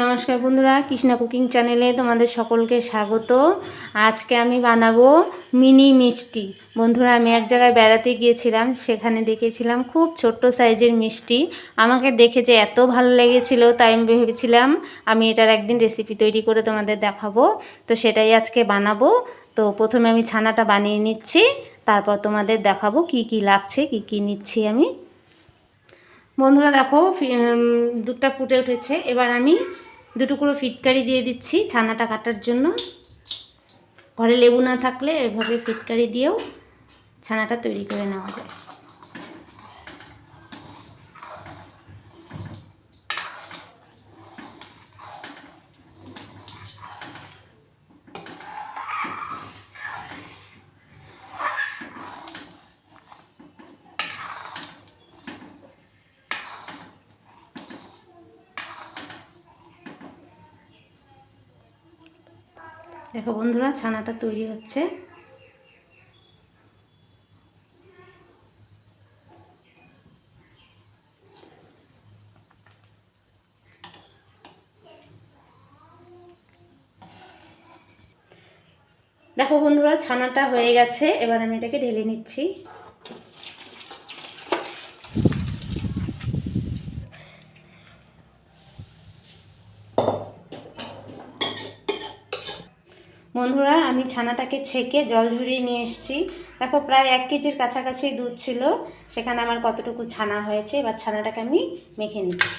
নমস্কার বন্ধুরা, কৃষ্ণা কুকিং চ্যানেলে তোমাদের সকলকে স্বাগত। আজকে আমি বানাবো মিনি মিষ্টি। বন্ধুরা, আমি এক জায়গায় বেড়াতে গিয়েছিলাম, সেখানে দেখেছিলাম খুব ছোট্ট সাইজের মিষ্টি। আমাকে দেখে যে এত ভালো লেগেছিল, তাই আমি ভেবেছিলাম আমি এটার একদিন রেসিপি তৈরি করে তোমাদের দেখাবো। তো সেটাই আজকে বানাবো। তো প্রথমে আমি ছানাটা বানিয়ে নিচ্ছি, তারপর তোমাদের দেখাবো কি কি লাগছে, কি কি নিচ্ছি আমি। বন্ধুরা, দেখো দুধটা ফুটে উঠেছে। এবার আমি দুটুকরো ফিটকারি দিয়ে দিচ্ছি ছানাটা কাটার জন্য। ঘরে লেবু না থাকলে এভাবে ফিটকারি দিয়েও ছানাটা তৈরি করে নেওয়া যায়। দেখো বন্ধুরা, ছানাটা তৈরি হচ্ছে। দেখো বন্ধুরা, ছানাটা হয়ে গেছে। এবার আমি এটাকে ঢেলে নিচ্ছি। বন্ধুরা, আমি ছানাটাকে ছেঁকে জল ঝরিয়ে নিয়ে এসেছি। দেখো, প্রায় এক কেজির কাছাকাছি দুধ ছিল। সেখানে আমার কতটুকু ছানা হয়েছে, এবার ছানাটাকে আমি মেখে নিচ্ছি।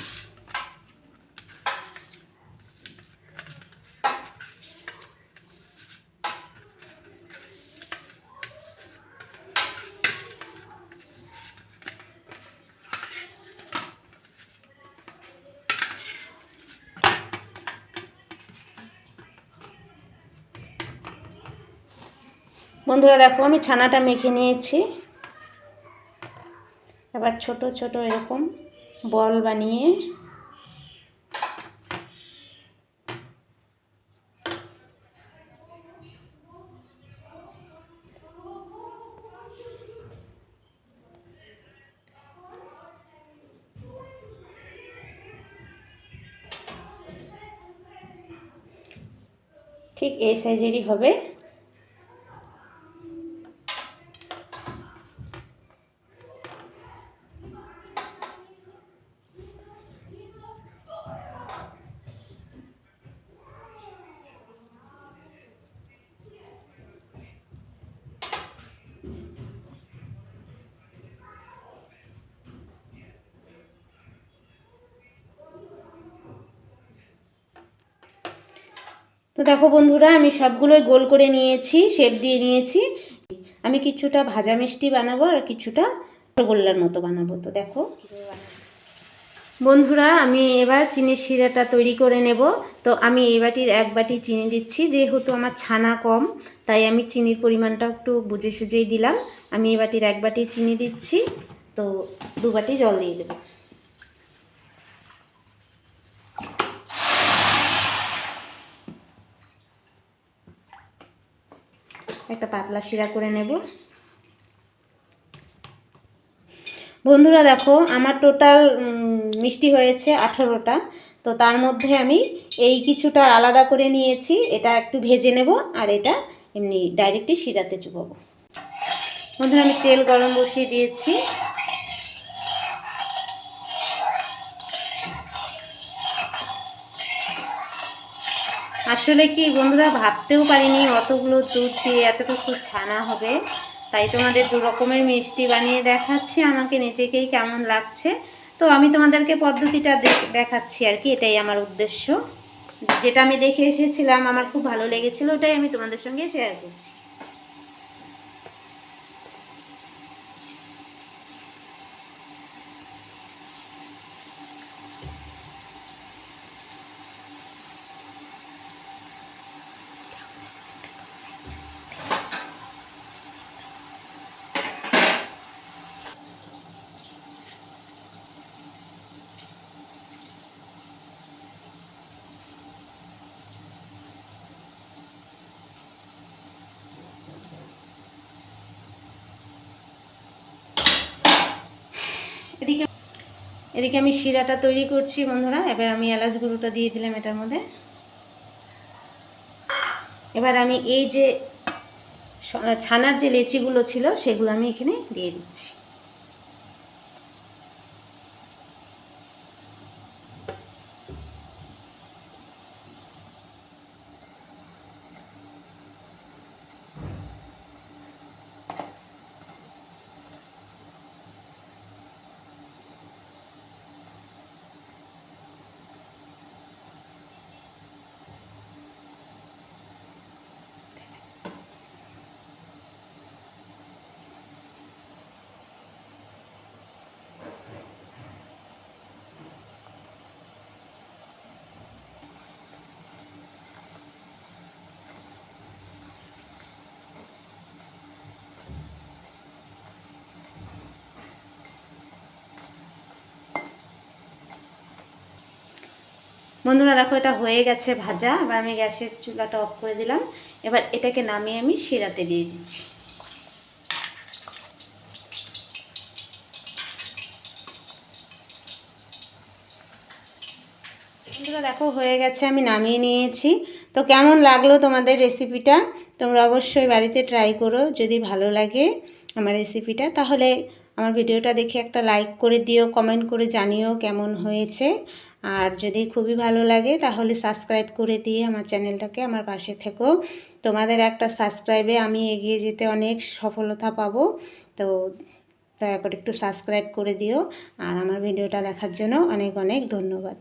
বন্ধুরা দেখো, আমি ছানাটা মেখে নিয়েছি। এবার ছোট ছোট এরকম বল বানিয়ে ঠিক এই সাইজেরই হবে। তো দেখো বন্ধুরা, আমি সবগুলোই গোল করে নিয়েছি শেপ দিয়ে নিয়েছি। আমি কিছুটা ভাজা মিষ্টি বানাবো আর কিছুটা রসগোল্লার মতো বানাবো, তো দেখো বন্ধুরা, আমি এবার চিনির শিরাটা তৈরি করে নেব। তো আমি এই বাটির এক বাটি চিনি দিচ্ছি, যেহেতু আমার ছানা কম, তাই আমি চিনির পরিমাণটা একটু বুঝে সুঝেই দিলাম। আমি এই বাটির এক বাটি চিনি দিচ্ছি, তো দু বাটি জল দিয়ে দেবো। একটা পাতলা শিরা করে নেব। বন্ধুরা দেখো, আমার টোটাল মিষ্টি হয়েছে আঠেরোটা। তো তার মধ্যে আমি এই কিছুটা আলাদা করে নিয়েছি, এটা একটু ভেজে নেব আর এটা এমনি ডাইরেক্টই শিরাতে চুপাবো বন্ধুরা আমি তেল গরম বসিয়ে দিয়েছি। আসলে কি বন্ধুরা, ভাবতেও পারিনি অতগুলো দুধ দিয়ে এতটুকু ছানা হবে। তাই তোমাদের দু রকমের মিষ্টি বানিয়ে দেখাচ্ছি, আমাকে নিজেকেই কেমন লাগছে। তো আমি তোমাদেরকে পদ্ধতিটা দেখাচ্ছি আর কি, এটাই আমার উদ্দেশ্য। যেটা আমি দেখে এসেছিলাম, আমার খুব ভালো লেগেছিলো, ওটাই আমি তোমাদের সঙ্গে শেয়ার করছি। এদিকে এদিকে আমি শিরাটা তৈরি করছি বন্ধুরা। এবার আমি এলাচ গুঁড়োটা দিয়ে দিলাম এটার মধ্যে। এবার আমি এই যে ছানার যে লেচিগুলো ছিল সেগুলো আমি এখানে দিয়ে দিচ্ছি। বন্ধুরা, দেখো এটা হয়ে গেছে ভাজা। এবার আমি গ্যাসের চুলাটা অফ করে দিলাম। এবার এটাকে নামিয়ে আমি শিরাতে দিয়ে দিচ্ছি। বন্ধুরা, দেখো হয়ে গেছে, আমি নামিয়ে নিয়েছি। তো কেমন লাগল তোমাদের রেসিপিটা? তোমরা অবশ্যই বাড়িতে ট্রাই করো। যদি ভালো লাগে আমার রেসিপিটা, তাহলে আমার ভিডিওটা দেখে একটা লাইক করে দিও কমেন্ট করে জানিও কেমন হয়েছে। আর যদি খুবই ভালো লাগে, তাহলে সাবস্ক্রাইব করে দিয়ে আমার চ্যানেলটাকে আমার পাশে থেকো। তোমাদের একটা সাবস্ক্রাইবে আমি এগিয়ে যেতে অনেক সফলতা পাবো। তো দয়া করে একটু সাবস্ক্রাইব করে দিও। আর আমার ভিডিওটা দেখার জন্য অনেক অনেক ধন্যবাদ।